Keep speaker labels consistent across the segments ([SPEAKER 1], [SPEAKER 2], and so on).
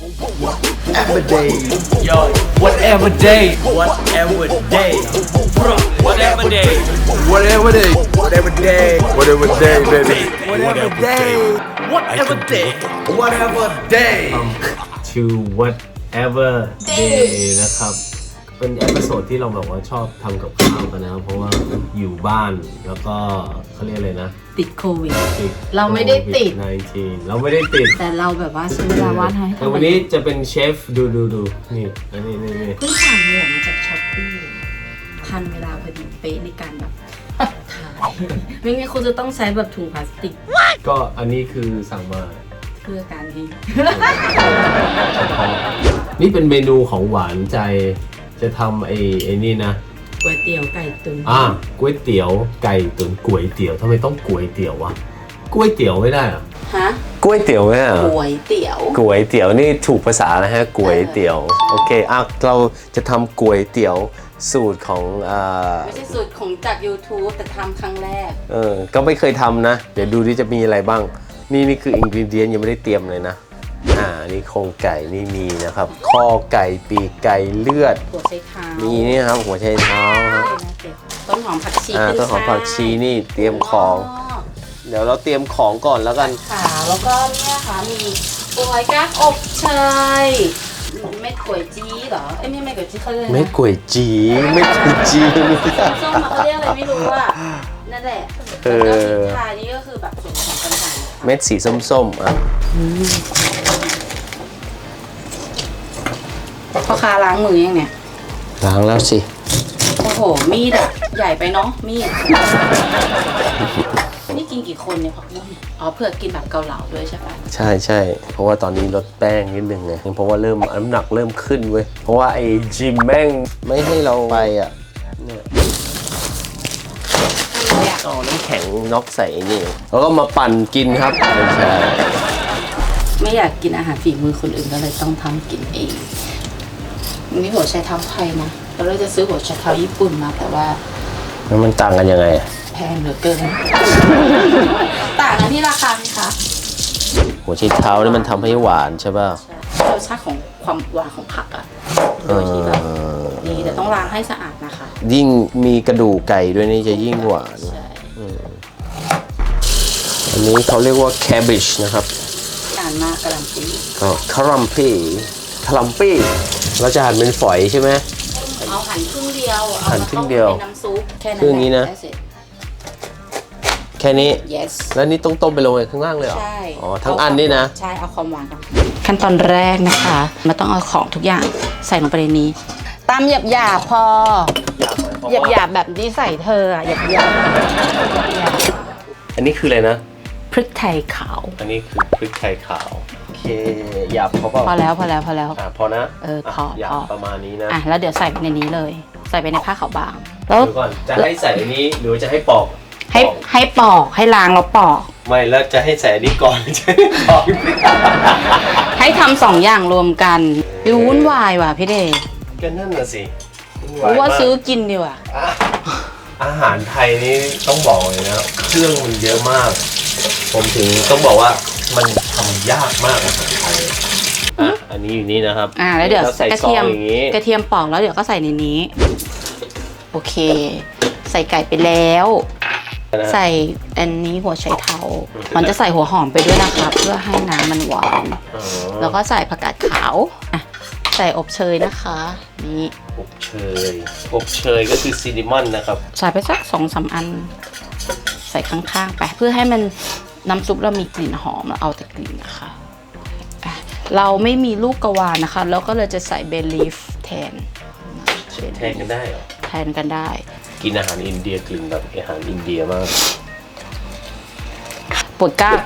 [SPEAKER 1] Whatever day, yo, whatever day, whatever day, bro, whatever day,
[SPEAKER 2] Whatever day, whatever day, whatever day, baby.
[SPEAKER 1] whatever day, whatever day, whatever day.
[SPEAKER 3] to whatever day นะครับ เป็นเอพิโซดที่เราแบบว่าชอบทำกับข้าวกันนะ เพราะว่าอยู่บ้านแล้วก็เขาเรียกอะไรนะ
[SPEAKER 4] ติดโควิด
[SPEAKER 3] ติด
[SPEAKER 4] เราไม่ได้ติด
[SPEAKER 3] 19เราไม่ได้ติด
[SPEAKER 4] แต่เราแบบว่าใช้เวลาว่างให้
[SPEAKER 3] แต่วันนี้จะเป็นเชฟดูดูดูนี่อันนี้นี่นี่
[SPEAKER 4] เพิ่งสั่งหมวกมาจากช้อปปี้ทันเวลาพอดีเป๊ะในการแบบถ่ายไม่งั้นคุณจะต้องใช้แบบถุงพลาสติก
[SPEAKER 3] ก็อันนี้คือสั่งมา
[SPEAKER 4] เพื่อการนี้
[SPEAKER 3] เฉพาะนี่เป็นเมนูของหวานใจ จะทำไอ้ไอ้นี่นะ
[SPEAKER 4] ก๋วยเตี๋ยวไก่ตุ๋น
[SPEAKER 3] อ่าก๋วยเตี๋ยวไก่ตุ๋นก๋วยเตี๋ยวทำไมต้องก๋วยเตี๋ยววะก๋วยเตี๋ยวไม่ได้เหรอ
[SPEAKER 4] ฮะ
[SPEAKER 5] ก๋วยเตี๋ยวเนี่ยเหรอ
[SPEAKER 4] ก๋วยเตี๋ยว
[SPEAKER 5] ก๋วยเตี๋ยวนี่ถูกภาษานะฮะก๋วยเตี๋ยวโอเคอะเราจะทำก๋วยเตี๋ยวสูตรของอ่า
[SPEAKER 4] ไม่ใช่สูตรของจาก YouTube แต่ทำครั้งแรก
[SPEAKER 5] เออก็ไม่เคยทำนะ เดี๋ยวดูที่จะมีอะไรบ้าง นี่นี่คืออินก e เดียนยังไม่ได้เตรียมเลยนะ อ่านี่โครงไก่นี่มีนะครับ ข้อไก่ปีกไก่เลือด
[SPEAKER 4] หัวไชเท้า
[SPEAKER 5] มีนี่ครับหัวไชเท้าครับ
[SPEAKER 4] ต้นหอมผักชี
[SPEAKER 5] อ่า
[SPEAKER 4] ขึ้
[SPEAKER 5] ต้นหอมผักชีนี่เตรียมของ เดี๋ยวเราเตรียมของก่อนแล้วกัน
[SPEAKER 4] ค่ะแล้วก็เนี่ยค่ะมีปวยก้างอบเชยเม็ดก๋วยจี้เหรอเอ้ยไม่เม็ดก๋วยจี้เขาเรียกอะไรนะ
[SPEAKER 5] เม็ดก๋วยจีเม็ดก๋วยจี
[SPEAKER 4] ส้มๆมาเขาเรียกอะไรไม่รู้อะนั่นแหละ
[SPEAKER 5] เอ
[SPEAKER 4] แล้ว
[SPEAKER 5] อ
[SPEAKER 4] ก็พริกไทยนี่ก็คือแบบส่วนของคนไทย
[SPEAKER 5] เม็ดสีส้มๆอะ
[SPEAKER 4] พ่อค้าล้างมือยังเนี่ย
[SPEAKER 5] ล้างแล้วสิ
[SPEAKER 4] โอ้โห มีดอะใหญ่ไปเนาะ มีด นี่กินกี่คนเนี่ยผักบุ้งอ๋อเผื่อกินแบบเกาเหลาด้วยใช่ปะ
[SPEAKER 5] ใช่ใช่ เพราะว่าตอนนี้ลดแป้งนิดนึงไง เพราะว่าเริ่มน้ำหนักเริ่มขึ้นเว้ย เพราะว่าไอ้จิมแม่งไม่ให้เราไปอะ เอาน้ำแข็งน็อกใส่นี่ แล้วก็มาปั่นกินครับไม่ใช่
[SPEAKER 4] ไม่อยากกินอาหารฝีมือคนอื่นก็เลยต้องทำกินเองอันนี้หัวไชเท้าไทยนะเราเลยจะซื้อหัวไชเท้าญี่ปุ่นมาแต่ว่า
[SPEAKER 5] แล้วมันต่างกันยังไงอะ
[SPEAKER 4] แพงเหลือเกิน ต่างกันที่ราคาไหมคะ
[SPEAKER 5] หัวไชเท้านี่มันทำให้หวานใช่ป่ะ
[SPEAKER 4] ใช่รสชาติของความหวานของผักอะโดยที่แบบดีแต่ต้องล้างให้สะอาดนะคะ
[SPEAKER 5] ยิ่งมีกระดูกไก่ด้วยนี่จะยิ่งหวาน
[SPEAKER 4] ใช่
[SPEAKER 5] อันนี้เขาเรียกว่า cabbage นะครับ
[SPEAKER 4] นานมากกระหลำปี
[SPEAKER 5] ก็คารัมปี้คารัมปี้เราจะหั่นเป็นฝอยใช่ไหม
[SPEAKER 4] เอาหั่นครึ่งเดียวเอา
[SPEAKER 5] หั่น
[SPEAKER 4] มา
[SPEAKER 5] ครึ่
[SPEAKER 4] ต้ม
[SPEAKER 5] งเดียว
[SPEAKER 4] เป็นน้ำซุปแค่นั้น
[SPEAKER 5] ครึ่งนี้นะ
[SPEAKER 4] แหล That's it
[SPEAKER 5] แค่นี้
[SPEAKER 4] yes
[SPEAKER 5] แล้วนี่ต้องต้มไปลงไปข้างล่างเลยเหรอ
[SPEAKER 4] ใช่
[SPEAKER 5] อ๋อ ทั้งอันนี่นะ
[SPEAKER 4] ใช่ เอาความหวานก่อนขั้นตอนแรกนะคะ มันต้องเอาของทุกอย่างใส่ลงไปในนี้ตามหยาบหยาบๆพอหยาบหยาบๆแบบที่ใส่เธออะหยาบหยาบ
[SPEAKER 5] อันนี้คืออะไรนะ
[SPEAKER 4] พริกไทยขาว
[SPEAKER 5] อันนี้คือพริกไทยขาว โอเคหยาบเขาเปล่า
[SPEAKER 4] พอแล้วพอแล้วพอแล้ว
[SPEAKER 5] อะพอนะ
[SPEAKER 4] เออพอ
[SPEAKER 5] หยาบ
[SPEAKER 4] พอ
[SPEAKER 5] ประมาณนี้นะ
[SPEAKER 4] อะแล้วเดี๋ยวใส่ไปในนี้เลย ใส่ไปในผ้าขาวบาง แล้ว
[SPEAKER 5] เดี๋ยวก่อนจะให้ใส่อันนี้หรือจะให้ปอก
[SPEAKER 4] ให้
[SPEAKER 5] ปอก
[SPEAKER 4] ให้ปอกให้ล้างแล้วปอก
[SPEAKER 5] ไม่แล้วจะให้ใส่อันนี้ก่อนหรือจะให้ปอก
[SPEAKER 4] ให้ทำสองอย่างรวมกันดูวุ่นวายว่ะพี่เดช
[SPEAKER 5] ก็นั่นน่ะสิ
[SPEAKER 4] รู้ว่าซื้อกินดีกว่า
[SPEAKER 5] อะอาหารไทยนี่ต้องบอกเลยนะเครื่องมันเยอะมาก ผมถึงต้องบอกว่ามันทำยากมากอาหารไทยอะอันนี้อยู่นี่นะครับ
[SPEAKER 4] อ่าแล้วเดี๋ยว
[SPEAKER 5] ใส่
[SPEAKER 4] กระ
[SPEAKER 5] ซอง
[SPEAKER 4] เทียม
[SPEAKER 5] อย่างนี้
[SPEAKER 4] กระเทียมปอกแล้วเดี๋ยวก็ใส่ในนี้ โอเค ใส่ไก่ไปแล้ว
[SPEAKER 5] นะ
[SPEAKER 4] ใส่อันนี้หัวไชเท้ามันจะใส่หัวหอมไปด้วยนะคะเพื่อให้น้ำมันหวาน
[SPEAKER 5] อ๋อ
[SPEAKER 4] แล้วก็ใส่ผักกาดขาวอะ ใส่อบเชยนะคะ นี่
[SPEAKER 5] อบเชยอบเชยก็คือซินนามอนนะครับ
[SPEAKER 4] ใส่ไปสักสองสามอัน ใส่ข้างๆไปเพื่อให้มันน้ำซุปเรามีกลิ่นหอมเราเอาแต่กลิ่นนะคะอะเราไม่มีลูกกระวานนะคะ แล้วก็เลยจะใส่เบลีฟแทน
[SPEAKER 5] แทนกันได้เหรอ
[SPEAKER 4] แทนกันได้
[SPEAKER 5] กินอาหารอินเดียกลิ่นแบบอาหารอินเดียมาก
[SPEAKER 4] ปุ๋ยกาก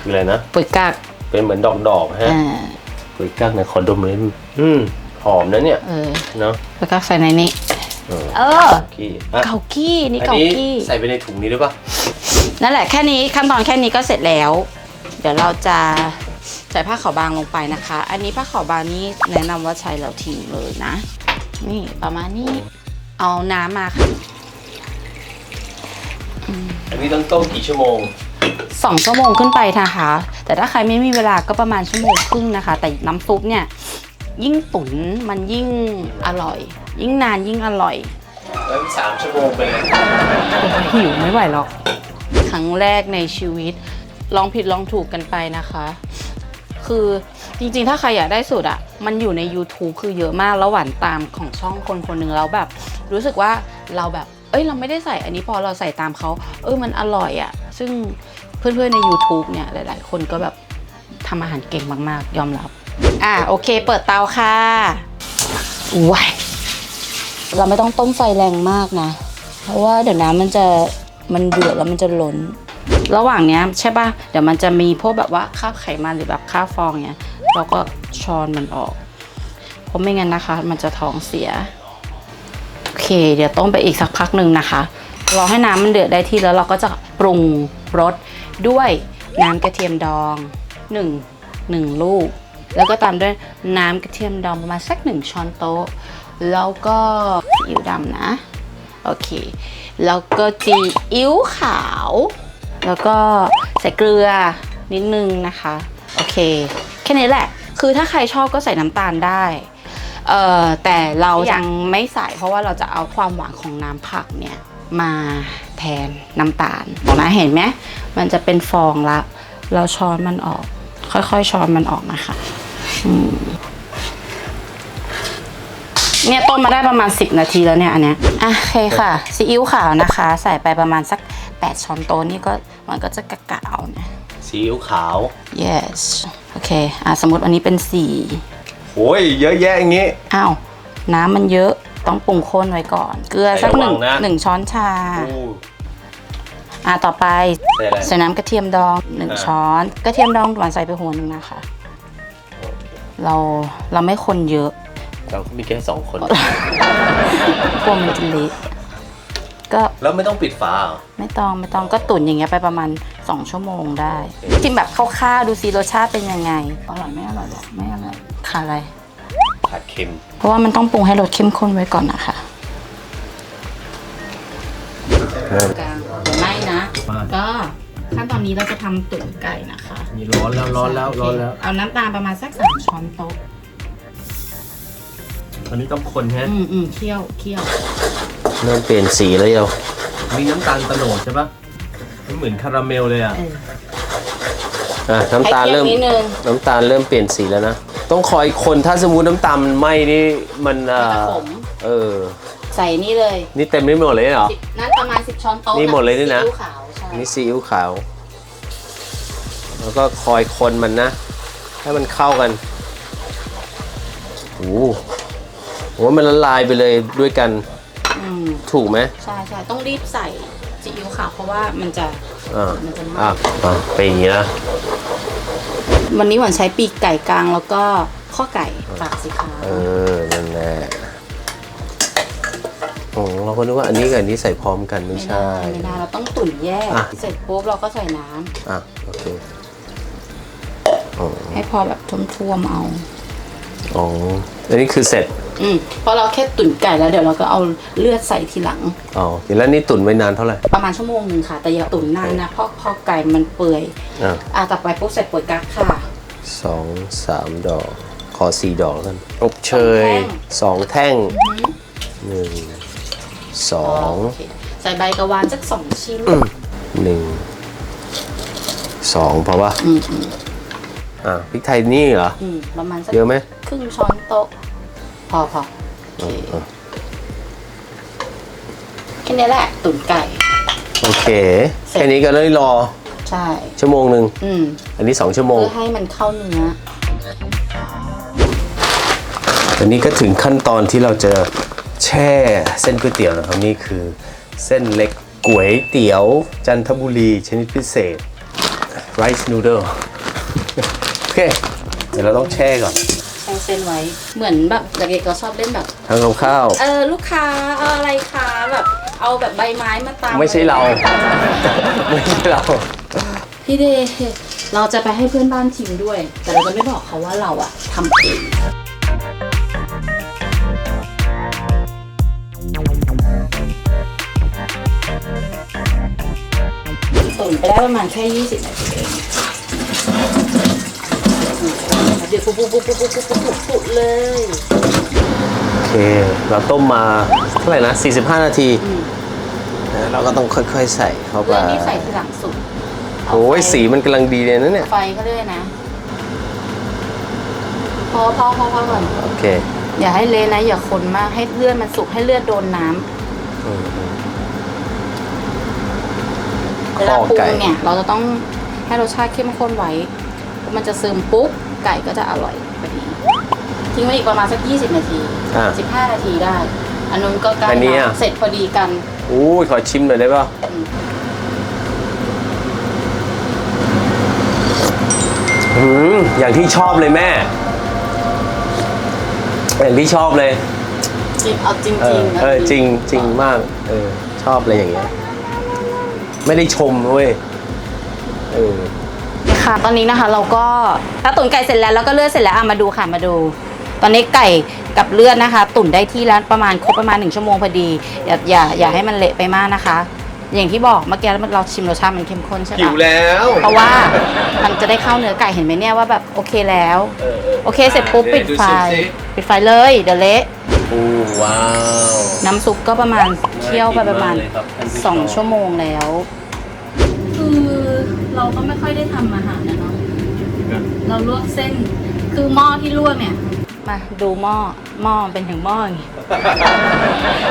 [SPEAKER 5] คืออะไรนะ
[SPEAKER 4] ปุ๋ยกาก
[SPEAKER 5] เป็นเหมือนดอกดอกๆฮะ
[SPEAKER 4] อ่า
[SPEAKER 5] กุยกักเนี่ยขอดมเลยอืมหอมนะเนี่ย
[SPEAKER 4] เออ
[SPEAKER 5] เนาะ
[SPEAKER 4] ปุ๋ยกากใส่ในนี้
[SPEAKER 5] เออ
[SPEAKER 4] เออ
[SPEAKER 5] กี้อะ
[SPEAKER 4] เกากี้นี่
[SPEAKER 5] อัน
[SPEAKER 4] เกา
[SPEAKER 5] นี้
[SPEAKER 4] กี้
[SPEAKER 5] ใส่ไปในถุงนี้ด้วยปะ
[SPEAKER 4] นั่นแหละแค่นี้ขั้นตอนแค่นี้ก็เสร็จแล้ว เดี๋ยวเราจะใส่ผ้าขาวบางลงไปนะคะ อันนี้ผ้าขาวบางนี่แนะนำว่าใช้แล้วทิ้งเลยนะ นี่ประมาณนี้ เอาน้ำมาค่ะ
[SPEAKER 5] อันนี้ต้องต้มกี่ชั่วโมง
[SPEAKER 4] สองชั่วโมงขึ้นไปนะคะ แต่ถ้าใครไม่มีเวลาก็ประมาณชั่วโมงครึ่งนะคะ แต่น้ำซุปเนี่ยยิ่งตุ๋นมันยิ่งอร่อย ยิ่งนานยิ่งอร่อย
[SPEAKER 5] แล้วสามชั่วโมงไปเลย
[SPEAKER 4] หิวไม่ไหวหรอกครั้งแรกในชีวิต ลองผิดลองถูกกันไปนะคะ คือจริงๆ ถ้าใครอยากได้สูตรอะมันอยู่ใน YouTube คือเยอะมากแล้วหวานตามของช่องคนคนหนึ่งแล้วแบบ รู้สึกว่าเราแบบ เอ้ยเราไม่ได้ใส่อันนี้พอเราใส่ตามเขาเออมันอร่อยอะ ซึ่งเพื่อนๆใน YouTube เนี่ยหลาย ๆ คนก็แบบทำอาหารเก่งมากๆ ยอมรับ อะโอเค เปิดเตาค่ะว้ายเราไม่ต้องต้มไฟแรงมากนะ เพราะว่าเดี๋ยวน้ำมันจะมันเดือดแล้วมันจะล้น ระหว่างเนี้ยใช่ปะเดี๋ยวมันจะมีพวกแบบว่าคราบไขมันหรือแบบคราบฟองเนี้ย เราก็ช้อนมันออก เพราะไม่งั้นนะคะ มันจะท้องเสีย โอเค เดี๋ยวต้มไปอีกสักพักหนึ่งนะคะ รอให้น้ำมันเดือดได้ที่แล้วเราก็จะปรุงรสด้วยน้ำกระเทียมดองหนึ่งหนึ่งลูก แล้วก็ตามด้วยน้ำกระเทียมดองประมาณสักหนึ่งช้อนโต๊ะ แล้วก็ซีอิ๊วดำนะ โอเค แล้วก็จีอิ๊วขาว แล้วก็ใส่เกลือนิดนึงนะคะ โอเค แค่นี้แหละ คือถ้าใครชอบก็ใส่น้ำตาลได้เอ่อแต่เรายังไม่ใส่เพราะว่าเราจะเอาความหวานของน้ำผักเนี่ย มาแทนน้ำตาลออกนะเห็นไหมมันจะเป็นฟองละ เราช้อนมันออก ค่อยๆช้อนมันออกนะคะอืมเนี่ยต้มมาได้ประมาณ 10 นาทีแล้วเนี่ยอันเนี้ยอะโอเคค่ะซีอิ๊วขาวนะคะ ใส่ไปประมาณสัก 8 ช้อนโต๊ะนี่ก็มันก็จะกะกะเอานะ
[SPEAKER 5] ซีอิ๊วขาว
[SPEAKER 4] yes โอเคอะสมมติอันนี้เป็น
[SPEAKER 5] โอ้ยเยอะแยะอย่างงี้
[SPEAKER 4] 4อ้าวน้ำมันเยอะ ต้องปรุงข้นไว้ก่อน เกลือสักหนึ่ง
[SPEAKER 5] ระวังนะ
[SPEAKER 4] หนึ่งช้อนชา
[SPEAKER 5] อู้
[SPEAKER 4] อะต่อไป
[SPEAKER 5] ใส่อะไร
[SPEAKER 4] ใส่น้ำกระเทียมดองหนึ่ง
[SPEAKER 5] อ่า
[SPEAKER 4] ช้อน กระเทียมดองหวานใส่ไปหัวหนึ่งนะคะ เราเราไม่คนเยอะ
[SPEAKER 5] เราก็มีแค่สองคน
[SPEAKER 4] กลัวมันจะเละก็
[SPEAKER 5] แล้วไม่ต้องปิดฝาเหรอ
[SPEAKER 4] ไม่ต้องไม่ต้องก็ตุ๋นอย่างเงี้ยไปประมาณ 2 ชั่วโมงได้ชิมแบบคร่าวๆดูซิรสชาติเป็นยังไง อร่อยไม่อร่อยหรอกไม่อร่อยค่ะอะไร
[SPEAKER 5] ผัดเค็ม
[SPEAKER 4] เพราะว่ามันต้องปรุงให้รสเข้มข้นไว้ก่อนนะคะกลางเดี๋ยวไม่นะ ก็ขั้นตอนนี้เราจะทำตุ๋นไก่นะคะ
[SPEAKER 3] นี่ร้อนแล้วร้อนแล้วร้อนแล้ว
[SPEAKER 4] เอาน้ำตาลประมาณสักสามช้อนโต๊ะ
[SPEAKER 3] อันนี้ต้องคนฮะ
[SPEAKER 4] อืมอืมเคี่ยวเคี่ยว
[SPEAKER 5] เริ่มเปลี่ยนสีแล้วเยว
[SPEAKER 3] มีน้ำตาลตะโนดใช่ปะมันเหมือนคาราเมลเลยอะ
[SPEAKER 4] เออ
[SPEAKER 5] อะน้ำตาล
[SPEAKER 4] ให้
[SPEAKER 5] เริ่ม
[SPEAKER 4] คี่ยวนิดนึง
[SPEAKER 5] น้ำตาลเริ่มเปลี่ยนสีแล้วนะ ต้องคอยคนถ้าสมมติน้ำตาลมันไหม้นี่มันเอ่
[SPEAKER 4] มันจะ
[SPEAKER 5] อ
[SPEAKER 4] ขม
[SPEAKER 5] เออ
[SPEAKER 4] ใส่นี่เลย
[SPEAKER 5] นี่เต็มไม่หมดเลยเหรอ
[SPEAKER 4] สิบนั่นประมาณสิบช้อนโต๊ะ
[SPEAKER 5] นี่หมดเลยนี่นะ
[SPEAKER 4] ซีอิ๊วขาวใช่
[SPEAKER 5] นี่ซีอิ๊วขาว แล้วก็คอยคนมันนะ ให้มันเข้ากันโอ้โหโหมันละลายไปเลยด้วยกัน
[SPEAKER 4] อืม
[SPEAKER 5] ถูกไหม
[SPEAKER 4] ใช่ใช่ต้องรีบใส่ซีอิ๊วขาวเพราะว่ามันจะ
[SPEAKER 5] อ่า
[SPEAKER 4] มันจะไหม้
[SPEAKER 5] อะอะเป็นอย่างนี้นะ
[SPEAKER 4] วันนี้หวานใช้ปีกไก่กลางแล้วก็ข้อไก่ฝากสิคะ
[SPEAKER 5] เออนั่นแหละโอ้เราก็นึกว่าอันนี้กับอันนี้ใส่พร้อมกันไม่
[SPEAKER 4] ไม่
[SPEAKER 5] ใช่
[SPEAKER 4] ได้ไม่ได้เราต้องตุ๋นแยก
[SPEAKER 5] อะ
[SPEAKER 4] เสร็จปุ๊บเราก็ใส่น้ำ
[SPEAKER 5] อะโอเคอ๋อ
[SPEAKER 4] ให้พอแบบท่วมๆเอา
[SPEAKER 5] อ๋ออันนี้คือเสร็จ
[SPEAKER 4] อืมเพราะเราแค่ตุ๋นไก่แล้วเดี๋ยวเราก็เอาเลือดใส่ทีหลัง
[SPEAKER 5] อ๋อแล้วนี่ตุ๋นไว้นานเท่าไหร่
[SPEAKER 4] ประมาณชั่วโมงหนึ่งค่ะ แต่อย่าตุ๋นนานนะเพราะพอไก่มันเปื่อย
[SPEAKER 5] อะ
[SPEAKER 4] อะต่อไปปุ๊บใส่ปุ๋ยกั๊กค่ะ
[SPEAKER 5] สองสามดอก ขอสี่ดอกแล้วกันอบเชยสองแท่งหนึ่งสอง
[SPEAKER 4] โอเคใส่ใบกระวานสักสองชิ้น
[SPEAKER 5] หนึ่งสองพอปะ
[SPEAKER 4] อืมอืม
[SPEAKER 5] อะพริกไทยนี่เหรอ
[SPEAKER 4] อืมประมาณสัก
[SPEAKER 5] เยอะไหม
[SPEAKER 4] ครึ่งช้อนโต๊ะ พอพอโอเค
[SPEAKER 5] อะ
[SPEAKER 4] แค่นี้แหละตุ๋นไก่
[SPEAKER 5] โอเค แค่นี้ก็เลยรอ
[SPEAKER 4] ใช่
[SPEAKER 5] ชั่วโมงหนึ่ง
[SPEAKER 4] อืม
[SPEAKER 5] อันนี้สองชั่วโมง
[SPEAKER 4] เพื่อให้มันเข้าเนื้อ
[SPEAKER 5] อันนี้ก็ถึงขั้นตอนที่เราจะแช่เส้นก๋วยเตี๋ยวนะครับนี่คือเส้นเล็กก๋วยเตี๋ยว จันทบุรีชนิดพิเศษ rice noodle โอเค เดี๋ยวเราต้องแช่ก่อน
[SPEAKER 4] แช่เส้นไว้ เหมือนแบบเด็กๆก็ชอบเล่นแบบ
[SPEAKER 5] ทำกับข้าว
[SPEAKER 4] เออลูกค้าเอาอะไรคะแบบ เอาแบบใบไม้มาตาม
[SPEAKER 5] ไม่ใช่เรา ไม่ใช่เรา
[SPEAKER 4] พี่เดย์เราจะไปให้เพื่อนบ้านชิมด้วย แต่เราจะไม่บอกเขาว่าเราอะทำเองตุ๋นไปได้ประมาณแค่ 20 นาทีเองเดี๋ยวปุบปุบปุ๊บปุ๊บปุ๊บปุ๊บปุ๊บเลย
[SPEAKER 5] โอเค เราต้มมาเท่าไหร่นะ 45 นาที เราก็ต้องค่อยๆใส่เข้าไป
[SPEAKER 4] เรื่องนี้ใส่ทีหลังสุด
[SPEAKER 5] โอ้ยสีมันกำลังดีเลยนะเนี่ย
[SPEAKER 4] ไฟก็เลยนะ พอพอพอพอก่อน
[SPEAKER 5] โอเค
[SPEAKER 4] อย่าให้เละนะ อย่าคนมากให้เลือดมันสุกให้เลือดโดนน้ำ
[SPEAKER 5] อืมอืม
[SPEAKER 4] เวลาปรุ
[SPEAKER 5] ข้อไก่
[SPEAKER 4] งเนี่ย เราจะต้องให้รสชาติเข้มข้นไว้ มันจะซึมปุ๊บไก่ก็จะอร่อยพอดีทิ้งไว้อีกประมาณสัก 20 นาที
[SPEAKER 5] อ่า
[SPEAKER 4] 15 นาทีได้ อันนู้นก็ใกล้
[SPEAKER 5] อันนี้
[SPEAKER 4] ละ
[SPEAKER 5] อะ
[SPEAKER 4] เสร็จพอดีกัน
[SPEAKER 5] อู้ยขอชิมหน่อยได้ป่ะ
[SPEAKER 4] อืม
[SPEAKER 5] อืมอย่างที่ชอบเลยแม่ อย่างที่ชอบเลย
[SPEAKER 4] จริงเอาจริง
[SPEAKER 5] เอ
[SPEAKER 4] จริ
[SPEAKER 5] อง
[SPEAKER 4] นะ
[SPEAKER 5] เออจริงจริงมากเออชอบอะไรอย่างเงี้ย ไม่ได้ชมนะเว้ยเออ
[SPEAKER 4] ค่ะ ตอนนี้นะคะเราก็ถ้าตุ๋นไก่เสร็จแล้วแล้วก็เลือดเสร็จแล้วอะมาดูค่ะมาดู ตอนนี้ไก่กับเลือดนะคะ ตุ๋นได้ที่แล้วประมาณครบประมาณหนึ่งชั่วโมงพอดีอย่าอย่าอย่าให้มันเละไปมากนะคะ อย่างที่บอกเมื่อกี้เราชิมรสชาติมันเข้มข้นใช่ไหม
[SPEAKER 5] หิวแล้ว
[SPEAKER 4] เพราะว่ามันจะได้เข้าเนื้อไก่เห็นไหมเนี่ยว่าแบบโอเคแล้ว
[SPEAKER 5] เออเออ
[SPEAKER 4] โอเคเสร็จปุ๊บ
[SPEAKER 5] เดี๋ยว
[SPEAKER 4] ปิดไฟ
[SPEAKER 5] ดูสิ
[SPEAKER 4] ปิดไฟเลยเดี๋ยวเละ
[SPEAKER 5] โอ้ว้าว
[SPEAKER 4] น้ำซุปก็ประมาณเคี่ยวไปประมาณ
[SPEAKER 5] น่ากินมากเลยครับท่านผู้ชม
[SPEAKER 4] สองชั่วโมงแล้ว คือเราก็ไม่ค่อยได้ทำอาหารนะเนาะเราลวกเส้น คือหม้อที่ลวกเนี่ย มาดูหม้อหม้อมันเป็นถึงหม้ออย่างงี้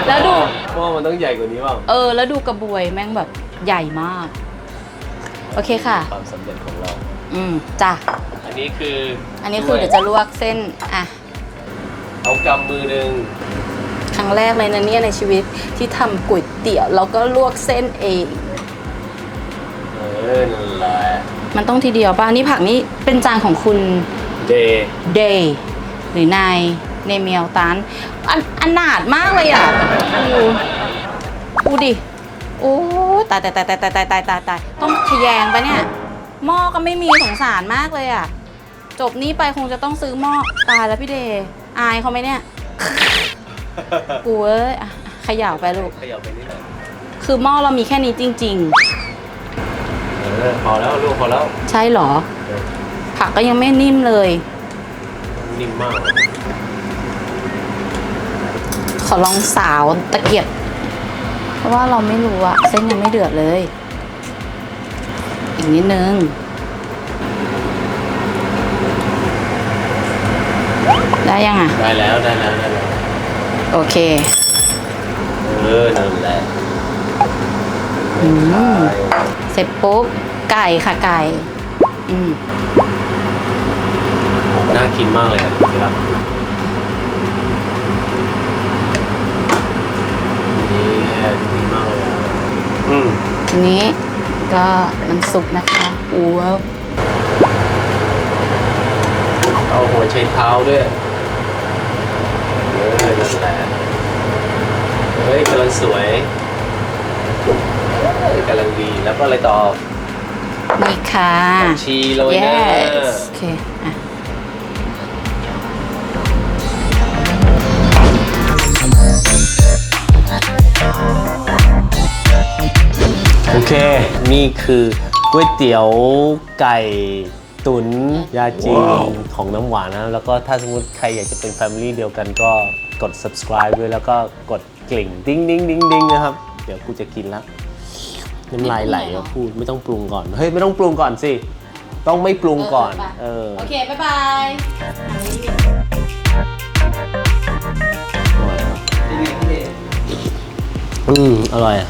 [SPEAKER 4] แล้วดู
[SPEAKER 5] หม้อมันต้องใหญ่กว่านี้เปล่า
[SPEAKER 4] เออ แล้วดูกระบวยแม่งแบบใหญ่มาก โอเคค่ะ
[SPEAKER 5] ความสำเร็จของเรา
[SPEAKER 4] อืมจ้ะ
[SPEAKER 5] อันนี้คือ
[SPEAKER 4] อั
[SPEAKER 5] อั
[SPEAKER 4] นนี้คือเดี๋ยวจะลวกเส้นอะ
[SPEAKER 5] เอากำมือหนึ่ง
[SPEAKER 4] ครั้งแรกเลยนะเนี่ยในชีวิตที่ทำก๋วยเตี๋ยวแล้วก็ลวกเส้นเอง
[SPEAKER 5] เออนั่นแหละ
[SPEAKER 4] มันต้องทีเดียวป่ะนี่ผักนี่เป็นจานของคุณ
[SPEAKER 5] เดย์
[SPEAKER 4] เดย์ หรือนายเนเมียวตานอันอันหนาดมากเลยอะดูดูดิ โอ้ตายตายตายตายตายตายตายตายตายต้องทะแยงปะเนี่ย หม้อก็ไม่มีสงสารมากเลยอะ จบนี้ไปคงจะต้องซื้อหม้อตายแล้วพี่เดย์อายเขาไหมเนี่ย กูเอ้ยอะเขย่าไปลูก
[SPEAKER 5] ขยับไปนิดหน่อย
[SPEAKER 4] คือหม้อเรามีแค่นี้จริง
[SPEAKER 5] เออพอแล้วลูกพอแล้ว
[SPEAKER 4] ๆ ใช่เหรอ ผักก็ยังไม่นิ่มเลย
[SPEAKER 5] นิ่มมาก
[SPEAKER 4] ขอลองสาวตะเกียบ เพราะว่าเราไม่รู้อะเส้นยังไม่เดือดเลย อีกนิดนึงได้ยังอะ
[SPEAKER 5] ได้แล้วได้แล้วได้แล้ว
[SPEAKER 4] โอเค
[SPEAKER 5] เออ นั่นแหละ
[SPEAKER 4] อืม เสร็จปุ๊บ ไก่ค่ะไก่ อืม
[SPEAKER 5] น่ากินมากเลยครับครับนี่ดีมากเลยอะอืม
[SPEAKER 4] ทีนี้ก็มันสุกนะคะอู้ว
[SPEAKER 5] เอาหัวใช้เท้าด้วยเออนั่นแหละเฮ้ยกำลังสวยเฮ้ยกำลังดีแล้วก็อะไรต่อ
[SPEAKER 4] นี่ค่ะ
[SPEAKER 5] ชีโรยหน้า
[SPEAKER 4] yes โอเคอะ
[SPEAKER 5] เค นี่คือก๋วยเตี๋ยวไก่ตุ๋นยาจีนของน้ำหวานนะ แล้วก็ถ้าสมมติใครอยากจะเป็นแฟมิลี่เดียวกันก็กด subscribe ด้วยแล้วก็กดกลิ่งดิ้งดิ้งดิ้งดิ้งนะครับ เดี๋ยวกูจะกินแล้วน้ำลายไหลอะพูดไม่ต้องปรุงก่อน เฮ้ย ไม่ต้องปรุงก่อนสิ ต้องไม่ปรุงก่อน เออ
[SPEAKER 4] โอเค บ๊ายบาย
[SPEAKER 5] อืมอร่อยอะ